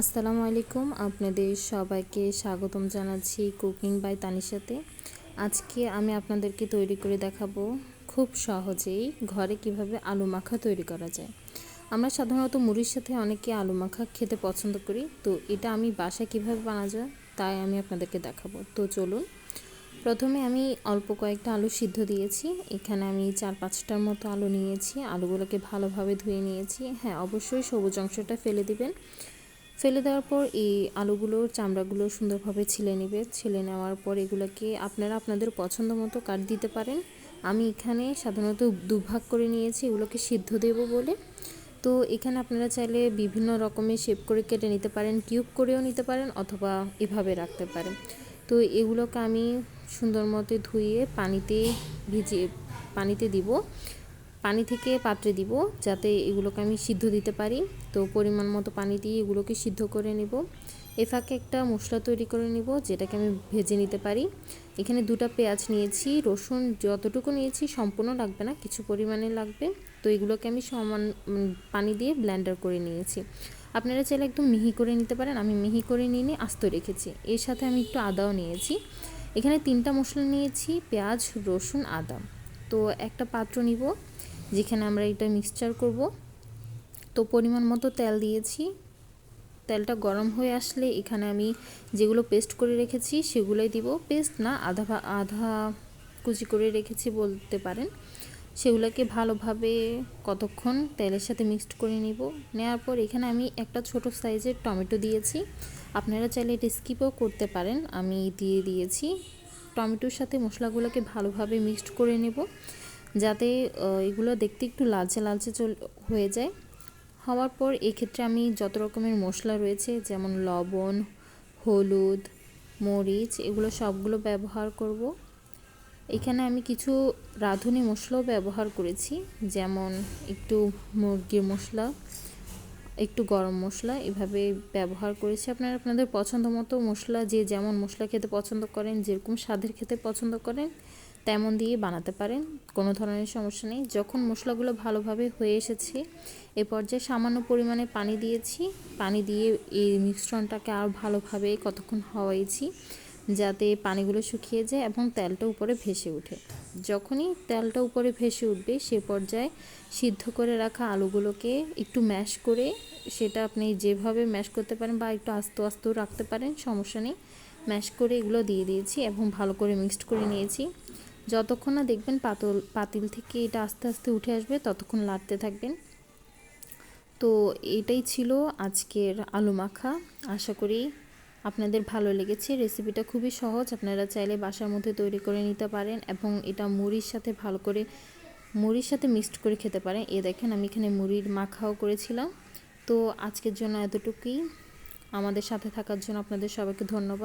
আসসালামু আলাইকুম। আপনাদের সবাইকে স্বাগতম জানাচ্ছি কুকিং বাই তানিশাতে আজকে আমি আপনাদেরকে তৈরি করে দেখাবো খুব সহজেই ঘরে কীভাবে আলু মাখা তৈরি করা যায়। আমরা সাধারণত মুড়ির সাথে অনেকে আলু মাখা খেতে পছন্দ করি। তো এটা আমি বাসায় কীভাবে বানা যায় তাই আমি আপনাদেরকে দেখাবো। তো চলুন। প্রথমে আমি অল্প কয়েকটা আলু সিদ্ধ দিয়েছি। এখানে আমি চার পাঁচটার মতো আলু নিয়েছি। আলুগুলোকে ভালোভাবে ধুয়ে নিয়েছি। হ্যাঁ অবশ্যই সবুজ অংশটা ফেলে দিবেন। ফেলে দেওয়ার পর এই আলুগুলোর চামড়াগুলো সুন্দরভাবে ছিলে নেবে। ছিলে নেওয়ার পর এগুলোকে আপনারা আপনাদের পছন্দ মতো কাট দিতে পারেন। আমি এখানে সাধারণত দুভাগ করে নিয়েছি, এগুলোকে সিদ্ধ দেব বলে। তো এখানে আপনারা চাইলে বিভিন্ন রকমের শেপ করে কেটে নিতে পারেন কিউব করেও নিতে পারেন অথবা এভাবে রাখতে পারেন। তো এগুলোকে আমি সুন্দর মতো ধুয়ে পানিতে ভিজিয়ে, পানিতে দিব। পানি থেকে পাত্রে দিব যাতে এগুলোকে আমি সিদ্ধ দিতে পারি। তো পরিমাণ মতো পানি দিয়ে এগুলোকে সিদ্ধ করে নেব। এ ফাঁকে একটা মশলা তৈরি করে নিব যেটাকে আমি ভেজে নিতে পারি। এখানে দুটা পেঁয়াজ নিয়েছি, রসুন যতটুকু নিয়েছি সম্পূর্ণ লাগবে না, কিছু পরিমাণে লাগবে। তো এগুলোকে আমি সমান পানি দিয়ে ব্ল্যান্ডার করে নিয়েছি। আপনারা চাইলে একদম মিহি করে নিতে পারেন, আমি মিহি করে নিয়ে নিয়ে আস্ত রেখেছি। এর সাথে আমি একটু আদাও নিয়েছি। এখানে তিনটা মশলা নিয়েছি, পেঁয়াজ, রসুন, আদা। তো একটা পাত্র নিব। যেখানে আমরা এটা মিক্সচার করব। তো পরিমাণ মতো তেল দিয়েছি। তেলটা গরম হয়ে আসলে এখানে আমি যেগুলো পেস্ট করে রেখেছি সেগুলোই দিব। পেস্ট না, আধা আধা কুচি করে রেখেছি বলতে পারেন। সেগুলোকে ভালোভাবে কতক্ষণ তেলের সাথে মিক্সড করে নিব। নেওয়ার পর এখানে আমি একটা ছোট সাইজের টমেটো দিয়েছি। আপনারা চাইলে এটা স্কিপও করতে পারেন। আমি দিয়ে দিয়েছি। টমেটোর সাথে মশলাগুলোকে ভালোভাবে মিক্সড করে নেব। যাতে এগুলো দেখতে একটু লালচে লালচে চল, হয়ে যায়। হওয়ার পর এক্ষেত্রে আমি যত রকমের মশলা রয়েছে, যেমন লবণ, হলুদ, মরিচ, এগুলো সবগুলো ব্যবহার করব। এখানে আমি কিছু রাঁধুনি মশলাও ব্যবহার করেছি, যেমন একটু মুরগির মশলা, একটু গরম মশলা, এভাবে ব্যবহার করেছি। আপনারা আপনাদের পছন্দ মতো মশলা, যে যেমন মশলা খেতে পছন্দ করেন, যেরকম স্বাদের খেতে পছন্দ করেন তেমন দিয়ে বানাতে পারেন, কোনো ধরনের সমস্যা নেই। যখন মশলাগুলো ভালোভাবে হয়ে এসেছে, এ পর্যায়ে সামান্য পরিমাণে পানি দিয়েছি। পানি দিয়ে এই মিশ্রণটাকে আরও ভালোভাবে কতক্ষণ হওয়াইছি, যাতে পানিগুলো শুকিয়ে যায় এবং তেলটা উপরে ভেসে ওঠে। যখনই তেলটা উপরে ভেসে উঠবে, সে পর্যায়ে সিদ্ধ করে রাখা আলুগুলোকে একটু ম্যাশ করে, সেটা আপনি যেভাবে ম্যাশ করতে পারেন বা একটু আস্তে আস্তেও রাখতে পারেন, সমস্যা নেই। ম্যাশ করে এগুলো দিয়ে দিয়েছি এবং ভালো করে মিক্সড করে নিয়েছি। যতক্ষণ না দেখবেন পাতল, পাতিল থেকে এটা আস্তে আস্তে উঠে আসবে, ততক্ষণ লাড়তে থাকবেন। তো এটাই ছিল আজকের আলু মাখা। আশা করি আপনাদের ভালো লেগেছে। রেসিপিটা খুবই সহজ। আপনারা চাইলে বাসার মধ্যে তৈরি করে নিতে পারেন এবং এটা মুড়ির সাথে ভালো করে, মুড়ির সাথে মিক্সড করে খেতে পারেন। এ দেখেন, আমি এখানে মুড়ির মাখাও করেছিলাম। তো আজকের জন্য এতটুকুই। আমাদের সাথে থাকার জন্য আপনাদের সবাইকে ধন্যবাদ।